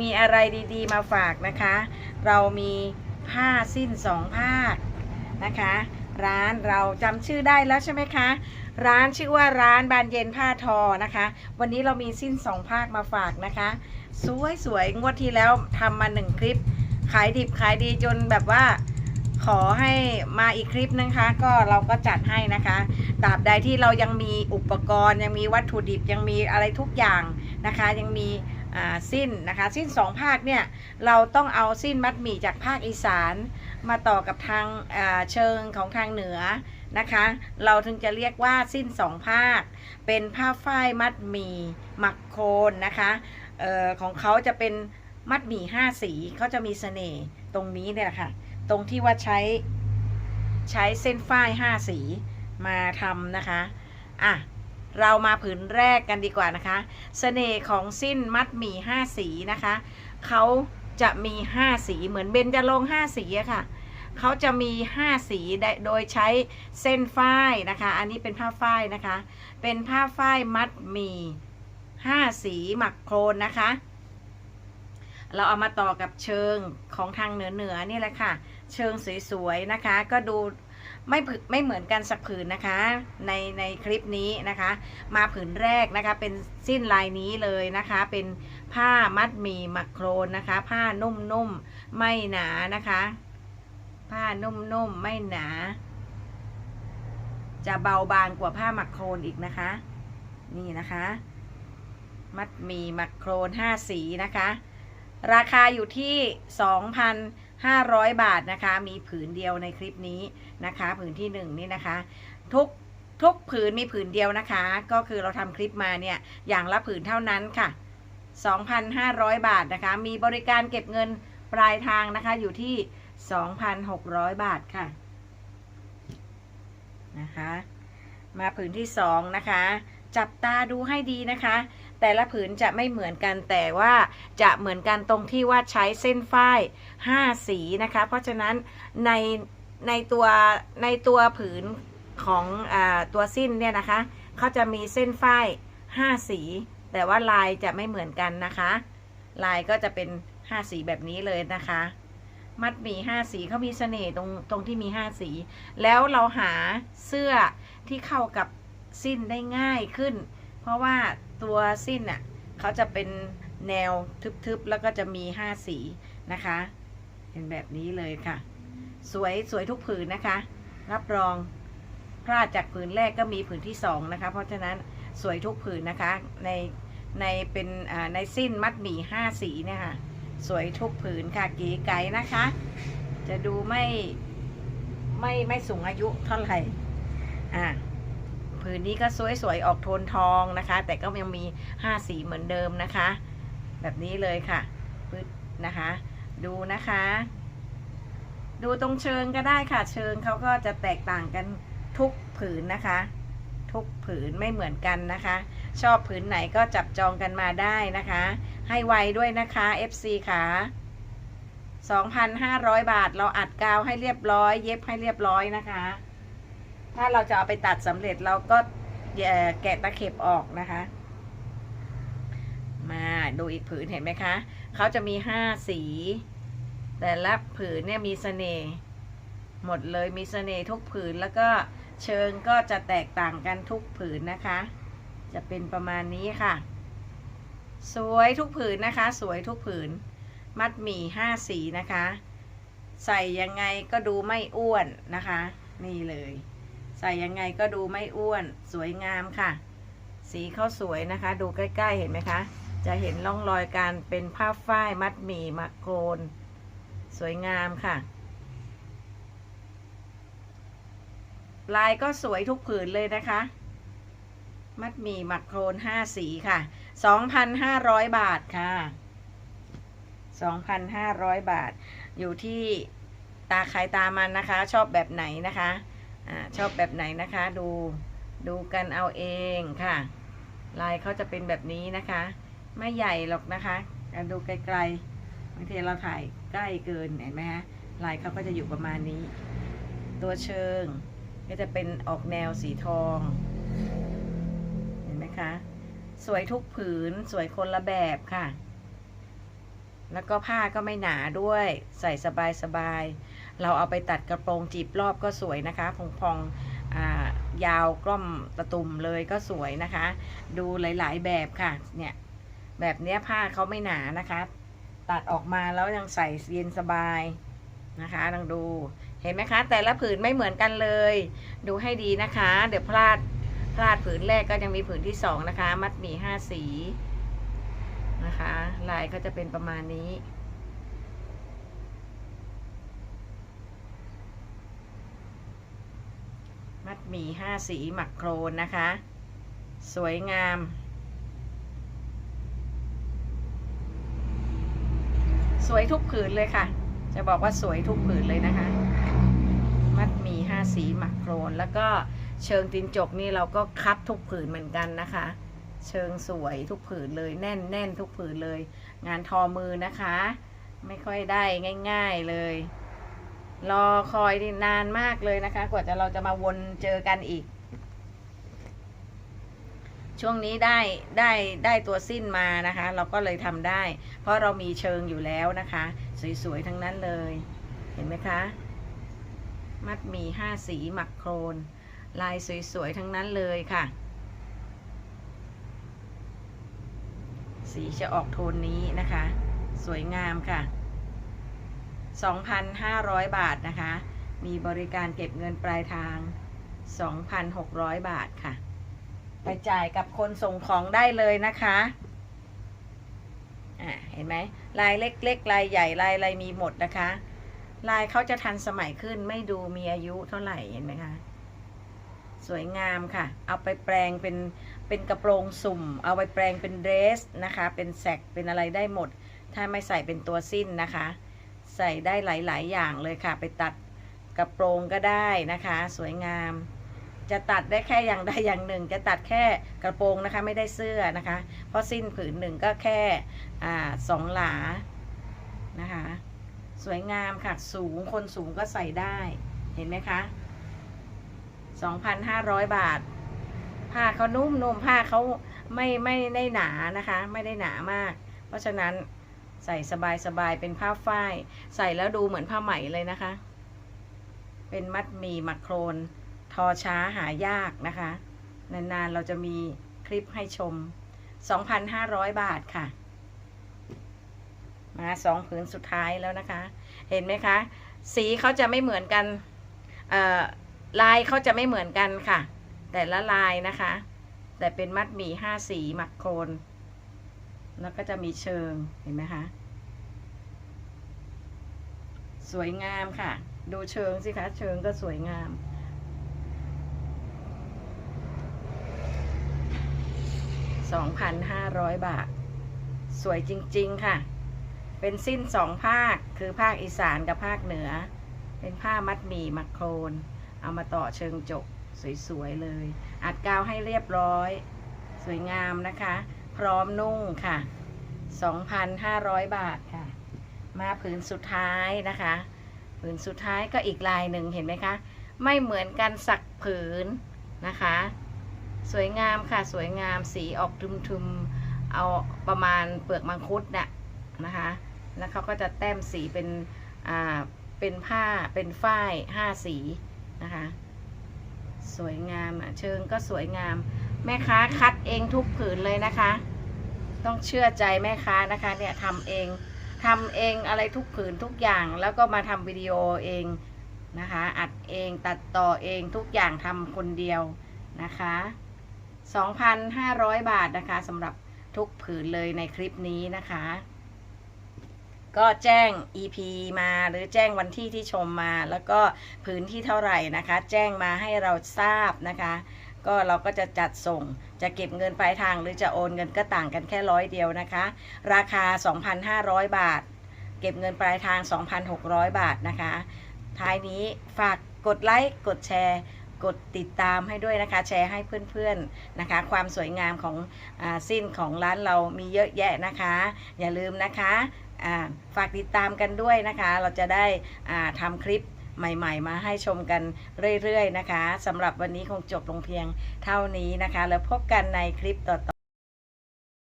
มีอะไรดีๆ มาฝากนะคะ เรามีผ้าสิ้นสองภาคนะคะ ร้านเราจำชื่อได้แล้วใช่ไหมคะ ร้านชื่อว่าร้านบานเย็นผ้าทอนะคะ วันนี้เรามีสิ้นสองภาคมาฝากนะคะ สวยสวยๆงวดที่แล้วทำมาหนึ่งคลิป ขายดิบขายดีจนแบบว่าขอให้มาอีกคลิปนะคะ ก็เราก็จัดให้นะคะตราบใดที่เรายังมีอุปกรณ์ ยังมีวัตถุดิบยังมีอะไรทุกอย่างนะคะ ยังมี สิ้นนะคะสิ้นสองภาคเนี่ยเราต้องเอาสิ้นมัดหมี่จากภาคอีสาน มาต่อกับทางเชิงของทางเหนือนะคะ เราถึงจะเรียกว่าสิ้นสองภาค เป็นผ้าฝ้ายมัดหมี่หมักโคนนะคะออของเขาจะเป็นมัดหมี่ห้าสีเขาจะมีเสน่ห์ตรงนี้เนี่ยแหละค่ะ ตรงที่ว่าใช้ใช้เส้นฝ้ายห้าสีมาทำนะคะอะ เรามาผืนแรกกันดีกว่านะคะเสน่ห์ของสิ้นมัดหมี่ห้าสีนะคะเขาจะมีห้าสีเหมือนเบญจรงห้าสีอะค่ะเขาจะมีห้าสีได้โดยใช้เส้นฝ้ายนะคะ อันนี้เป็นผ้าฝ้ายนะคะ เป็นผ้าฝ้ายมัดหมี่ห้าสีหมักโครนนะคะ เราเอามาต่อกับเชิงของทางเหนือเหนือนี่แหละค่ะ เชิงสวยๆนะคะ ก็ดู ไม่ผึไม่เหมือนกันสักผืนนะคะ ในในคลิปนี้นะคะ มาผืนแรกนะคะเป็นสิ้นลายนี้เลยนะคะ เป็นผ้ามัดหมี่มักโครนนะคะ ผ้านุ่มๆไม่หนานะคะ ผ้านุ่มๆไม่หนา จะเบาบางกว่าผ้ามักโครนอีกนะคะ นี่นะคะ มัดหมี่มักโครนห้าสีนะคะ ราคาอยู่ที่2,500บาทนะคะ มีผืนเดียวในคลิปนี้ นะคะผืนที่1นี่นะคะ ทุกทุกผืนมีผืนเดียวนะคะ ก็คือเราทำคลิปมาเนี่ยอย่างละผืนเท่านั้นค่ะ 2,500 บาทนะคะ มีบริการเก็บเงินปลายทางนะคะอยู่ที่ 2,600 บาทค่ะนะคะ มาผืนที่2นะคะ จับตาดูให้ดีนะคะ แต่ละผืนจะไม่เหมือนกันแต่ว่าจะเหมือนกันตรงที่ว่าใช้เส้นฝ้าย 5 สีนะคะ เพราะฉะนั้นใน ในตัวในตัวผืนของอตัวสิ้นเนี่ยนะคะเขาจะมีเส้นฝ้าย5สี แต่ว่าลายจะไม่เหมือนกันนะคะ ลายก็จะเป็น5สีแบบนี้เลยนะคะ มัดหมี่5สีเขามีเสน่ห์ตรงตรงที่มี5สี แล้วเราหาเสื้อที่เข้ากับสิ้นได้ง่ายขึ้น เพราะว่าตัวสิ้นอะเขาจะเป็นแนวทึบๆแล้วก็จะมี5สีนะคะ เห็นแบบนี้เลยค่ะ สวยสวยทุกผืนนะคะ รับรองพลาดจากผืนแรกก็มีผืนที่2นะคะ เพราะฉะนั้นสวยทุกผืนนะคะ ในในเป็นในสิ้นมัดหมี่5สีเนี่ยค่ะ สวยทุกผืนค่ะเก๋ไก๋นะคะ จะดูไม่ไม่ไม่สูงอายุเท่าไหร่อ่าผืนนี้ก็สวยๆออกโทนทองนะคะ แต่ก็ยังมี5สีเหมือนเดิมนะคะ แบบนี้เลยค่ะนะคะ ดูนะคะ ดูตรงเชิงก็ได้ค่ะ เชิงเขาก็จะแตกต่างกันทุกผืนนะคะ ทุกผืนไม่เหมือนกันนะคะ ชอบผืนไหนก็จับจองกันมาได้นะคะ ให้ไวด้วยนะคะ FC ค่ะ2,500 บาท เราอัดกาวให้เรียบร้อย เย็บให้เรียบร้อยนะคะ ถ้าเราจะเอาไปตัดสำเร็จเราก็เอ่อแกะตะเข็บออกนะคะ มาดูอีกผืนเห็นไหมคะ เขาจะมีห้าสี แต่ละผืนเนี่ยมีเสน่ห์หมดเลยมีเสน่ห์ทุกผืนแล้วก็เชิงก็จะแตกต่างกันทุกผืนนะคะ จะเป็นประมาณนี้ค่ะ สวยทุกผืนนะคะ สวยทุกผืน มัดหมี่ห้าสีนะคะ ใส่ยังไงก็ดูไม่อ้วนนะคะ นี่เลย ใส่ยังไงก็ดูไม่อ้วน สวยงามค่ะ สีเขาสวยนะคะ ดูใกล้ๆเห็นไหมคะ จะเห็นร่องรอยการเป็นผ้าฝ้ายมัดหมี่มักโกน สวยงามค่ะ ลายก็สวยทุกผืนเลยนะคะ มัดหมี่หมักโครนห้าสีค่ะ2,500บาทค่ะ2,500บาท อยู่ที่ตาใครตามันนะคะ ชอบแบบไหนนะคะอาชอบแบบไหนนะคะ ดูดูกันเอาเองค่ะ ลายเขาจะเป็นแบบนี้นะคะ ไม่ใหญ่หรอกนะคะ ดูไกลๆางทีเราถ่ายใกล้เกินเห็นไหมฮะลายเขาก็จะอยู่ประมาณนี้ ตัวเชิงก็จะเป็นออกแนวสีทอง เห็นไหมคะ สวยทุกผืนสวยคนละแบบค่ะ แล้วก็ผ้าก็ไม่หนาด้วย ใส่สบายๆเราเอาไปตัดกระโปรงจีบรอบก็สวยนะคะ พองๆอ่ายาวกล้อมตะตุ่มเลยก็สวยนะคะ ดูหลายๆแบบค่ะ เนี่ย แบบเนี้ยผ้าเขาไม่หนานะคะ ตัดออกมาแล้วยังใส่เย็นสบายนะคะลองดูเห็นไหมคะ แต่ละผืนไม่เหมือนกันเลย ดูให้ดีนะคะ เดี๋ยวพลาดพลาดผืนแรกก็ยังมีผืนที่สองนะคะ มัดหมี่ห้าสีนะคะ ลายก็จะเป็นประมาณนี้มัดหมี่ห้าสีหมักโครนนะคะ สวยงาม สวยทุกผืนเลยค่ะ จะบอกว่าสวยทุกผืนเลยนะคะ มัดมีห้าสีหมักโครน แล้วก็เชิงตินจกนี่เราก็คัดทุกผืนเหมือนกันนะคะ เชิงสวยทุกผืนเลยแน่นแน่นทุกผืนเลย งานทอมือนะคะ ไม่ค่อยได้ง่าย ๆเลย รอคอยนานมากเลยนะคะ กว่าจะเราจะมาวนเจอกันอีก ช่วงนี้ได้ได้ได้ตัวสิ้นมานะคะ เราก็เลยทำได้ เพราะเรามีเชิงอยู่แล้วนะคะ สวยๆทั้งนั้นเลย เห็นไหมคะ มัดมีห้าสีหมักโครน ลายสวยๆทั้งนั้นเลยค่ะ สีจะออกโทนนี้นะคะ สวยงามค่ะ 2,500 บาทนะคะ มีบริการเก็บเงินปลายทาง 2,600 บาทค่ะ ไปจ่ายกับคนส่งของได้เลยนะคะอ่าเห็นไหมลายเล็กๆลายใหญ่ลายอะไรมีหมดนะคะ ลายเขาจะทันสมัยขึ้นไม่ดูมีอายุเท่าไหร่เห็นไหมคะสวยงามค่ะ เอาไปแปลงเป็นเป็นกระโปรงสุ่ม เอาไปแปลงเป็นเดรสนะคะ เป็นแสกเป็นอะไรได้หมด ถ้าไม่ใส่เป็นตัวสิ้นนะคะ ใส่ได้หลาย ๆ อย่างเลยค่ะ ไปตัดกระโปรงก็ได้นะคะ สวยงาม จะตัดได้แค่อย่างใดอย่างหนึ่ง จะตัดแค่กระโปรงนะคะไม่ได้เสื้อนะคะ เพราะสิ้นผืนหนึ่งก็แค่อสองหลานะคะ สวยงามค่ะสูงคนสูงก็ใส่ได้เห็นไหมคะ 2,500 บาท ผ้าเขานุ่มนุ่มผ้าเขาไม่ไม่ได้หนานะคะ ไม่ได้หนามาก เพราะฉะนั้นใส่สบายสบายเป็นผ้าฝ้าย ใส่แล้วดูเหมือนผ้าไหมเลยนะคะ เป็นมัดหมีมักโครน ทอช้าหายากนะคะ นานๆ เราจะมีคลิปให้ชม 2,500 บาทค่ะ มาสองผืนสุดท้ายแล้วนะคะ เห็นไหมคะ สีเขาจะไม่เหมือนกันลายเขาจะไม่เหมือนกันค่ะ แต่ละลายนะคะ แต่เป็นมัดหมี่ห้าสีหมักโคน แล้วก็จะมีเชิงเห็นไหมคะสวยงามค่ะ ดูเชิงสิคะ เชิงก็สวยงาม 2,500 บาท สวยจริง ๆ ค่ะ เป็นสิ้นสองภาค คือภาคอีสานกับภาคเหนือ เป็นผ้ามัดหมี่มักโครน เอามาต่อเชิงจก สวย ๆ เลย อัดกาวให้เรียบร้อย สวยงามนะคะ พร้อมนุ่งค่ะ 2,500 บาทค่ะ มาผืนสุดท้ายนะคะ ผืนสุดท้ายก็อีกลายหนึ่งเห็นไหมคะ ไม่เหมือนกันสักผืนนะคะ สวยงามค่ะสวยงามสีออกทึมๆเอาประมาณเปลือกมังคุดน่ะนะคะแล้วเขาก็จะแต้มสีเป็นอ่าเป็นผ้าเป็นฝ้ายห้าสีนะคะสวยงามอะเชิงก็สวยงาม แม่ค้าคัดเองทุกผืนเลยนะคะ ต้องเชื่อใจแม่ค้านะคะเนี่ยทำเองทำเองอะไรทุกผืนทุกอย่างแล้วก็มาทำวิดีโอเองนะคะ อัดเองตัดต่อเองทุกอย่างทำคนเดียวนะคะ 2,500 บาทนะคะสำหรับทุกผืนเลยในคลิปนี้นะคะ ก็แจ้ง EP มาหรือแจ้งวันที่ที่ชมมา แล้วก็ผืนที่เท่าไหร่นะคะ แจ้งมาให้เราทราบนะคะ ก็เราก็จะจัดส่งจะเก็บเงินปลายทางหรือจะโอนเงินก็ต่างกันแค่ร้อยเดียวนะคะ ราคา 2,500 บาท เก็บเงินปลายทาง 2,600 บาทนะคะ ท้ายนี้ฝากกดไลค์กดแชร์ กดติดตามให้ด้วยนะคะ แชร์ให้เพื่อนๆนะคะ ความสวยงามของอสิ้นของร้านเรามีเยอะแยะนะคะ อย่าลืมนะคะฝากติดตามกันด้วยนะคะ เราจะได้ทำคลิปใหม่ๆ มาให้ชมกันเรื่อยๆนะคะสำหรับวันนี้คงจบลงเพียงเท่านี้นะคะ แล้วพบกันในคลิปต่อๆ